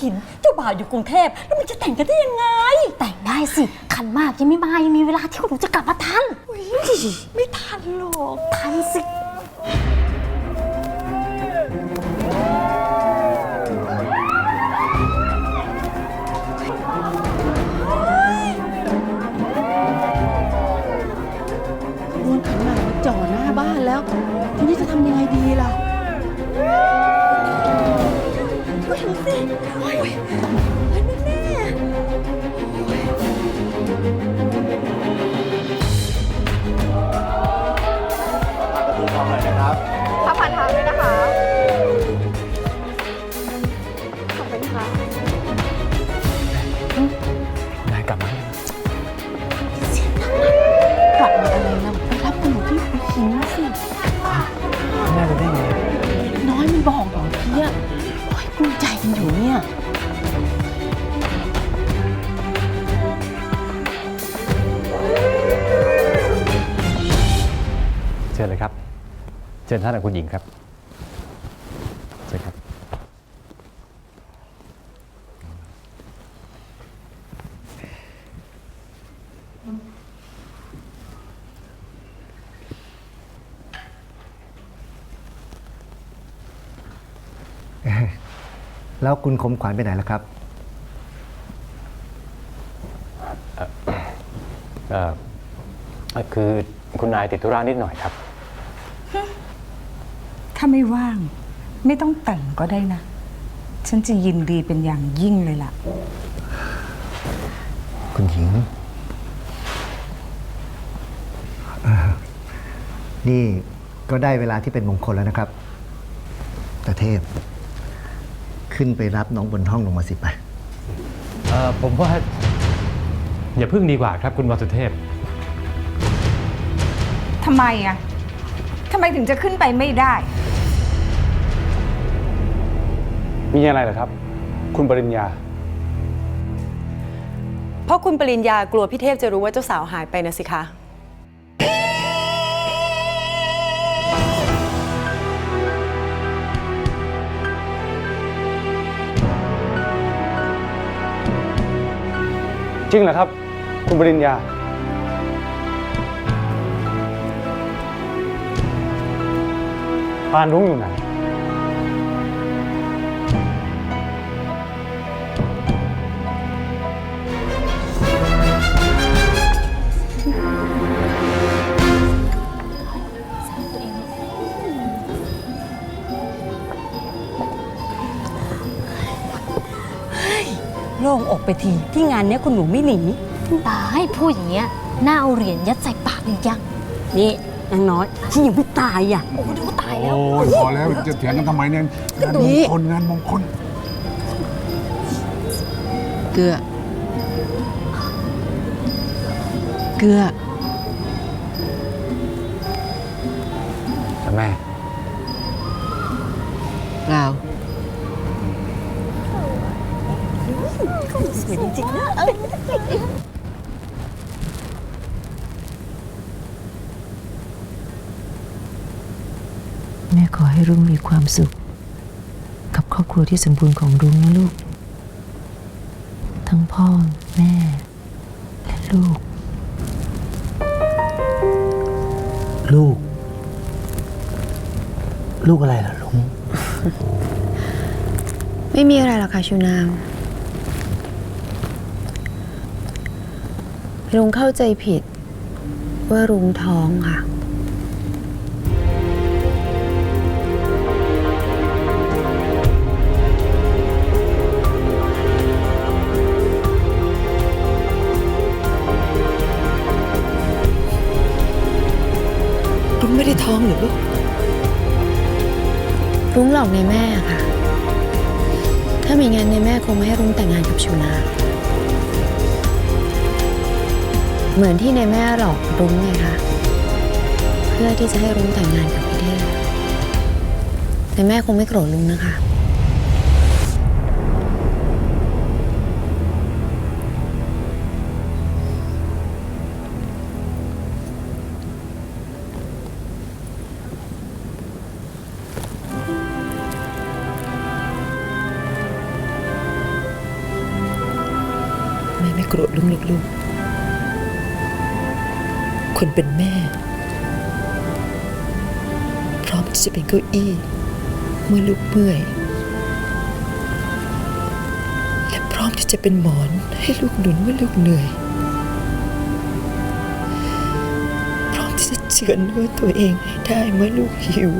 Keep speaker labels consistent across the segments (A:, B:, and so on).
A: หัวหิน เจ้า
B: บ่าวอยู่กรุงเทพ แล้วมันจะแต่งกันได้ยังไง
C: แต่งได้สิขันมากยังไม่มายังมีเวลาที่คุณหนูจะกลับมาทัน
B: อุ๊ยไม่ทันหรอก
C: ทันสิ
A: ขบวนขันหมากมาจ่อหน้าบ้านแล้วา
D: นทางด้วยนะคะ
A: เชิ
E: ญท่านกับคุณหญิงครับเชิญครับ
F: แล้วคุณคมขวัญไปไหนล่ะครับ
E: เอ่อเอ่อคือคุณนายติดธุระนิดหน่อยครับ
G: ถ้าไม่ว่าง ไม่ต้องแต่งก็ได้นะ ฉันจะยินดีเป็นอย่างยิ่งเลยล่ะ
F: คุณหญิงเอ่อนี่ก็ได้เวลาที่เป็นมงคลแล้วนะครับตาเทพ ขึ้นไปรับน้องบนห้องลงมาสิไป
E: เอ่อผมว่าอย่าพึ่งดีกว่าครับคุณวสุเทพ
G: ทำไมอะทำไมถึงจะขึ้นไปไม่ได้
H: มีอะไรเหรอครับ คุณปริญญา
I: เพราะคุณปริญญากลัวพี่เทพจะรู้ว่าเจ้าสาวหายไปนะสิคะ
H: จริงเหรอครับ คุณปริญญา ปานรุ้งอยู่ไหน
B: โล่งอกไปที ที่งานเนี้ยคุณหนูไม่หนี
C: ตายพูดอย่างเงี้ยหน้าเอาเหรียญยัดใส่ปากหรือยัง
B: นี่นางน้อยที่ยังไม่ตายอะ
C: โอ้ดูตายแล้ว
J: โอ้ยพอแล้วจะเถียงกันทำไมเนี่ยงานมงคลงานมงคล
A: เกลือ เกลือ
E: แม่
A: เปล่า
B: วยจริงๆนะ
K: แม่ขอให้รุ้งมีความสุข กับครอบครัวที่สมบูรณ์ของรุ้งนะลูก ทั้งพ่อ แม่ และลูก
F: ลูก ลูกอะไรล่ะลุง
D: ไม่มีอะไรหรอกค่ะชูนาง รุ้งเข้าใจผิดว่ารุ้งท้องค่ะ
A: รุ้งไม่ได้ท้องหรือลูก
D: รุ้งหลอกในแม่ค่ะ ถ้าไม่งั้นในแม่คงไม่ให้รุ้งแต่งงานกับชูนา เหมือนที่ในแม่หลอกรุ้งไงคะเพื่อที่จะให้รุ้งแต่งงานกับพี่เท่แต่แม่คงไม่โกรธลุงนะคะ
L: ไม่ไม่โกรธลุงหรอกลุง คนเป็นแม่ พร้อมที่จะเป็นเก้าอี้เมื่อลูกเมื่อย และพร้อมที่จะเป็นหมอนให้ลูกหนุนเมื่อลูกเหนื่อย พร้อมที่จะเจือนเนื้อตัวเองให้ได้เมื่อลูกหิว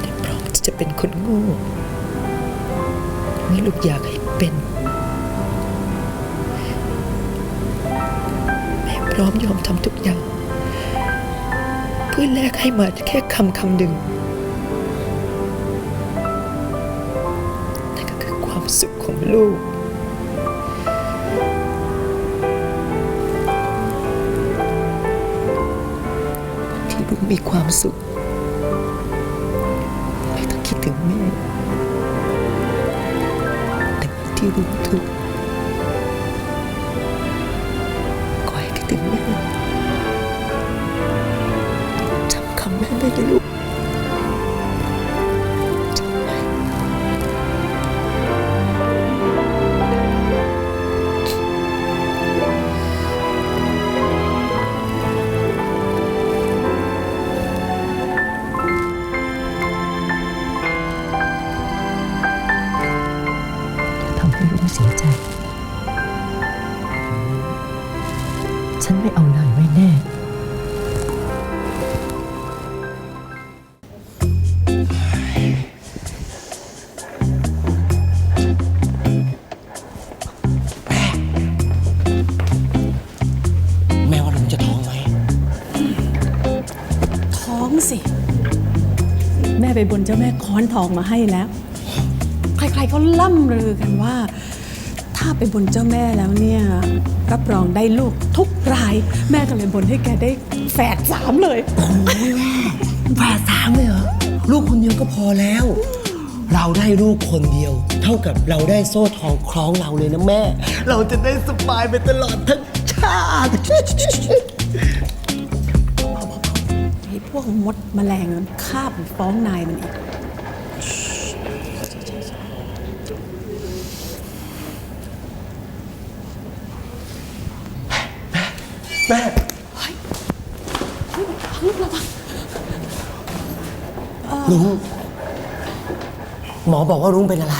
L: และพร้อมที่จะเป็นคนโง่เมื่อลูกอยากให้เป็น พร้อมยอมทำทุกอย่าง เพื่อแลกให้มาแค่คำคำหนึ่งนั่นก็คือความสุขของลูก ที่ลูกมีความสุข ไม่ต้องคิดถึงแม่แต่ที่ลูกทุกข์ ไม่เอานายไว้แน่
M: แม่ว่าลุงจะท้องไหม
N: ท้องสิ แม่ไปบนเจ้าแม่ค้อนทองมาให้แล้ว ใครๆก็ล่ำลือกันว่า ถ้าไปบนเจ้าแม่แล้วเนี่ย รับรองได้ลูกทุกราย แม่ก็เลยบนให้แกได้แฝดสามเลย
M: แฝดสามเลยเหรอ ลูกคนเดียวก็พอแล้ว เราได้ลูกคนเดียว เท่ากับเราได้โซ่ทองคล้องเราเลยนะแม่ เราจะได้สบายไปตลอดทั้งชาติ
N: ไอ้พวกมดแมลงมันคาบฟ้องนายมันอีก
M: แม่ลุงหมอบอกว่าลุงเป็นอะไร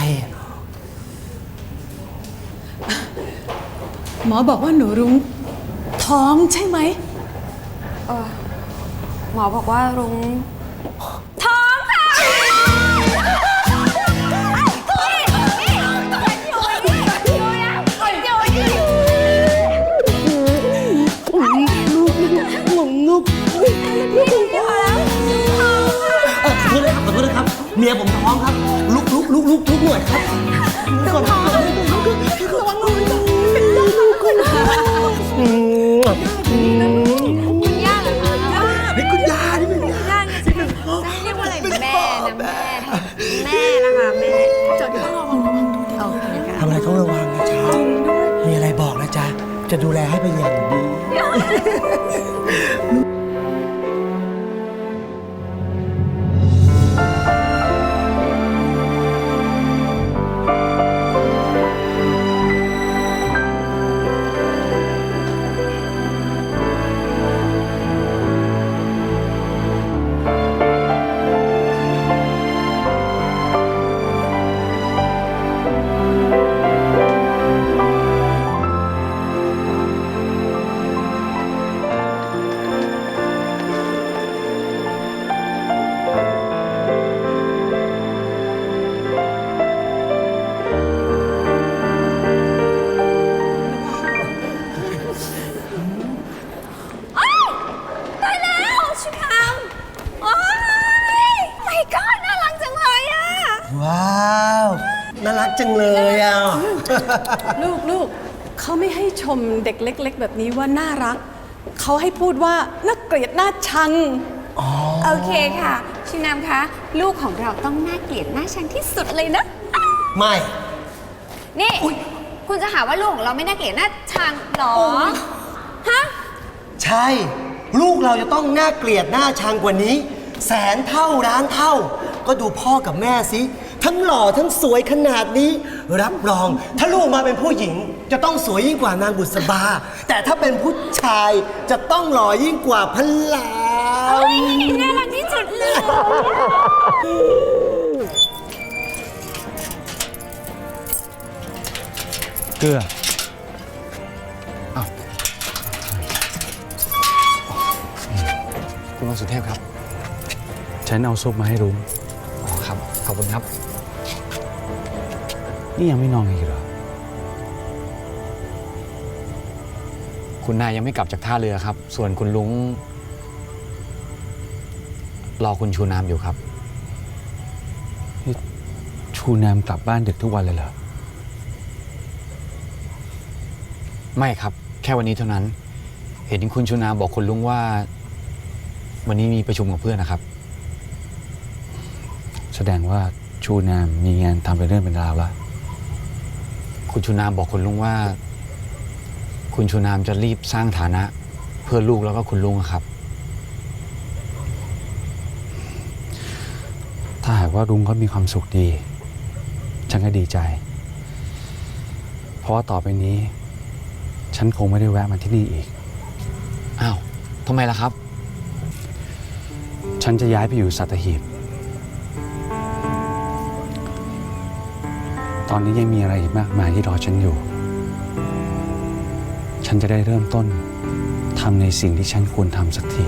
N: หมอบอกว่าหนูรุ้งท้องใช่ไหม
O: หมอบอกว่ารุ้ง
M: มียผมท้องครับ ลุกลุกลุกลุกลุกหน่อยครับลุกก่อนระวังมือเป็นลูกคุณอืมอืม
O: คุณย่าเหรอคะ
M: นี่คุณยานี่เป็นยา
O: ย่าเนี่ยจะจะเรียกว่าอะไรแม่นะแม่ แม่นะคะแม่จดต้องระวังระวังดูดี
M: ทำอะไรต้องระวังนะจ๊ะมีอะไรบอกนะจ๊ะจะดูแลให้เป็นอย่าง
O: ลูกลู
M: กเขา
N: ไม่ให้ชมเด็กเล็ก ๆ แบบนี้ว่าน่ารัก เขาให้พูดว่าน่าเกลียดน่าชัง
O: โอเคค่ะชินามคะ ลูกของเราต้องน่าเกลียดน่าชังที่สุดเลยนะ
M: ไม่
O: นี่ คุณจะหาว่าลูกของเราไม่น่าเกลียดน่าชังหรอ ฮะ
M: ใช่ ลูกเราจะต้องน่าเกลียดน่าชังกว่านี้ แสนเท่าร้านเท่า ก็ดูพ่อกับแม่สิ ทั้งหล่อทั้งสวยขนาดนี้ รับรอง ถ้าลูกมาเป็นผู้หญิง จะต้องสวยยิ่งกว่านางบุษบา แต่ถ้าเป็นผู้ชายจะต้องหล่อยิ่งกว่าพระลาม
C: น่ารักที่สุดเลย
H: เกลือ
P: คุณลุงสุเทพครับ
H: ฉันเอาซุปมาให้รุ้ง
P: อ๋อครับ ขอบคุณครับ
H: นี่ยังไม่นอนอีกเหรอ
P: คุณนายยังไม่กลับจากท่าเรือครับ ส่วนคุณลุง รอคุณชูน้ำอยู่ครับ
H: ชูนามกลับบ้านดึกทุกวันเลยเหรอ
P: ไม่ครับ แค่วันนี้เท่านั้น เห็นคุณชูนามบอกคุณลุงว่า วันนี้มีประชุมกับเพื่อนนะครับ
H: แสดงว่าชูนามมีงานทำเป็นเรื่องเป็นราวแล้ว
P: คุณชูนามบอกคุณลุงว่า คุณชูนามจะรีบสร้างฐานะ เพื่อลูกแล้วก็คุณลุงอะครับ
H: ถ้าหากว่ารุ้งเขามีความสุขดี ฉันก็ดีใจ เพราะว่าต่อไปนี้ ฉันคงไม่ได้แวะมาที่นี่อีก
P: อ้าวทำไมล่ะครับ
H: ฉันจะย้ายไปอยู่สัตหีบ ตอนนี้ยังมีอะไรอีกมากมายที่รอฉันอยู่ ฉันจะได้เริ่มต้นทำในสิ่งที่ฉันควรทำสักที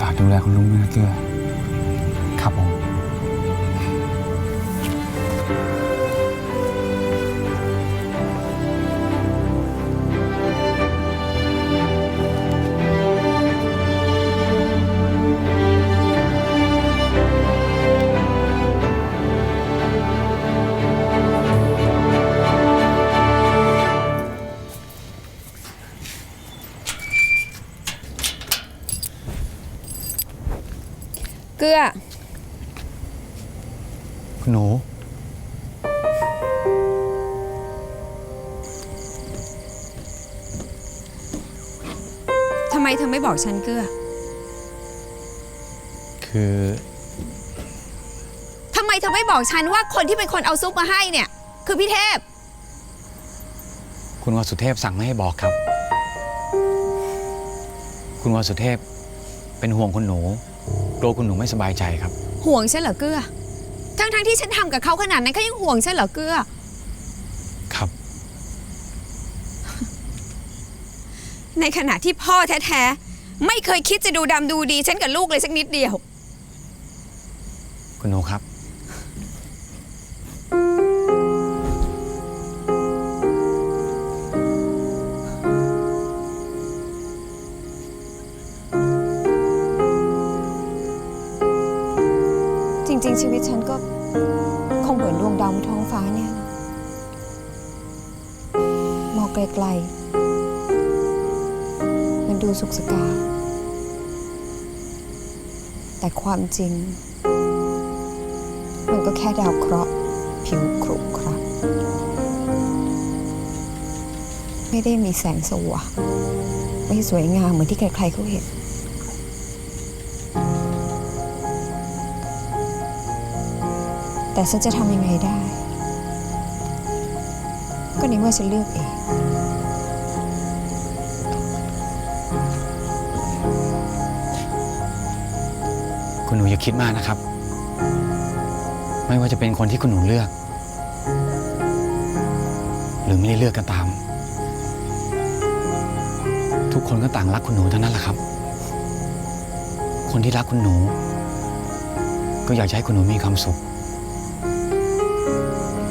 H: ฝากดูแลคุณลุงด้วยนะเกลือ
O: ฉันเกลือ
P: คือ
O: ทำไมเธอไม่บอกฉันว่าคนที่เป็นคนเอาซุปมาให้เนี่ย คือพี่เทพ
P: คุณวสุเทพสั่งไม่ให้บอกครับ คุณวสุเทพเป็นห่วงคุณหนูกลัวคุณหนูไม่สบายใจครับ
O: ห่วงฉันเหรอเกลือทั้งๆทที่ฉันทำกับเขาขนาดนั้นเขายังห่วงฉันเหรอเกลือ
P: ครับ
O: ในขณะที่พ่อแท้ๆ ไม่เคยคิดจะดูดำดูดี ฉันกับลูกเลยสักนิดเดียว
P: คุณหนูครับ
O: จริง ๆ ชีวิตฉันก็คงเหมือนดวงดาวบนท้องฟ้าเนี่ยนะมองไกล ๆูสุขสกา แต่ความจริง มันก็แค่ดาวเคราะห์ผิวครุขระไม่ได้มีแสงสว่างไม่สวยงามเหมือนที่ใครๆเขาเห็น แต่ฉันจะทำยังไงได้ ก็ในเมื่อฉันเลือกเอง
P: หนูอย่าคิดมากนะครับ ไม่ว่าจะเป็นคนที่คุณหนูเลือก หรือไม่ได้เลือกก็ตาม ทุกคนก็ต่างรักคุณหนูเท่านั้นแหละครับ คนที่รักคุณหนู ก็อยากจะให้คุณหนูมีความสุข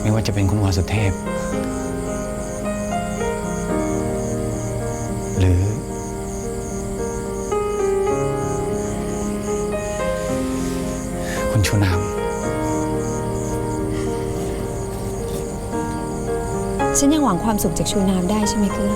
P: ไม่ว่าจะเป็นคุณวาสุเทพ หรือ คุณชูนาม
O: ฉันยังหวังความสุขจากชูนามได้ใช่ไหมคือ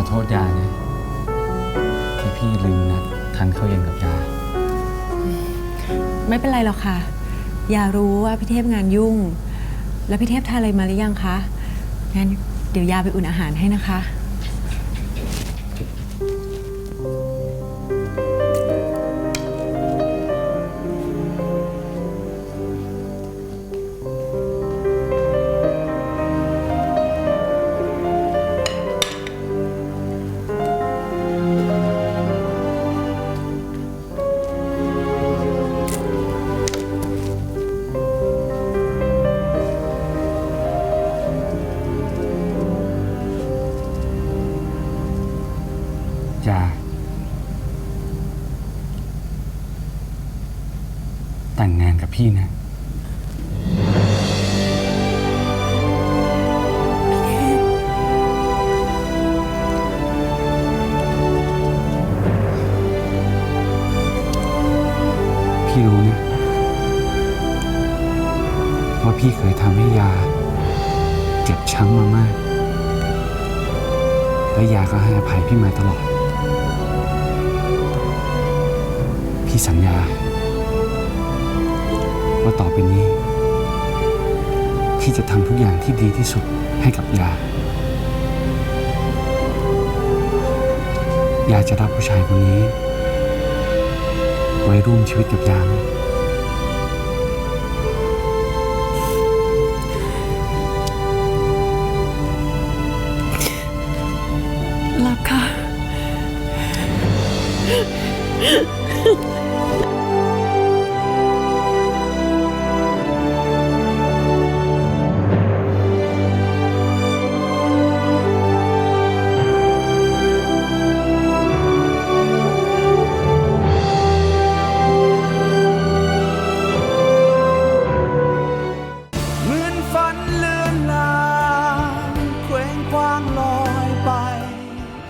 P: ขอโทษยานะ ที่พี่ลืมนัดทานข้าวเย็นกับยา
I: ไม่เป็นไรหรอกค่ะ ยารู้ว่าพี่เทพงานยุ่ง แล้วพี่เทพทานอะไรมาหรือยังคะ งั้นเดี๋ยวยาไปอุ่นอาหารให้นะคะ
H: ช้ำมามาก และยาก็ให้อภัยพี่มาตลอด พี่สัญญา ว่าต่อไปนี้ พี่จะทำทุกอย่างที่ดีที่สุดให้กับยา ยาจะรับผู้ชายคนนี้ ไว้ร่วมชีวิตกับยาไหม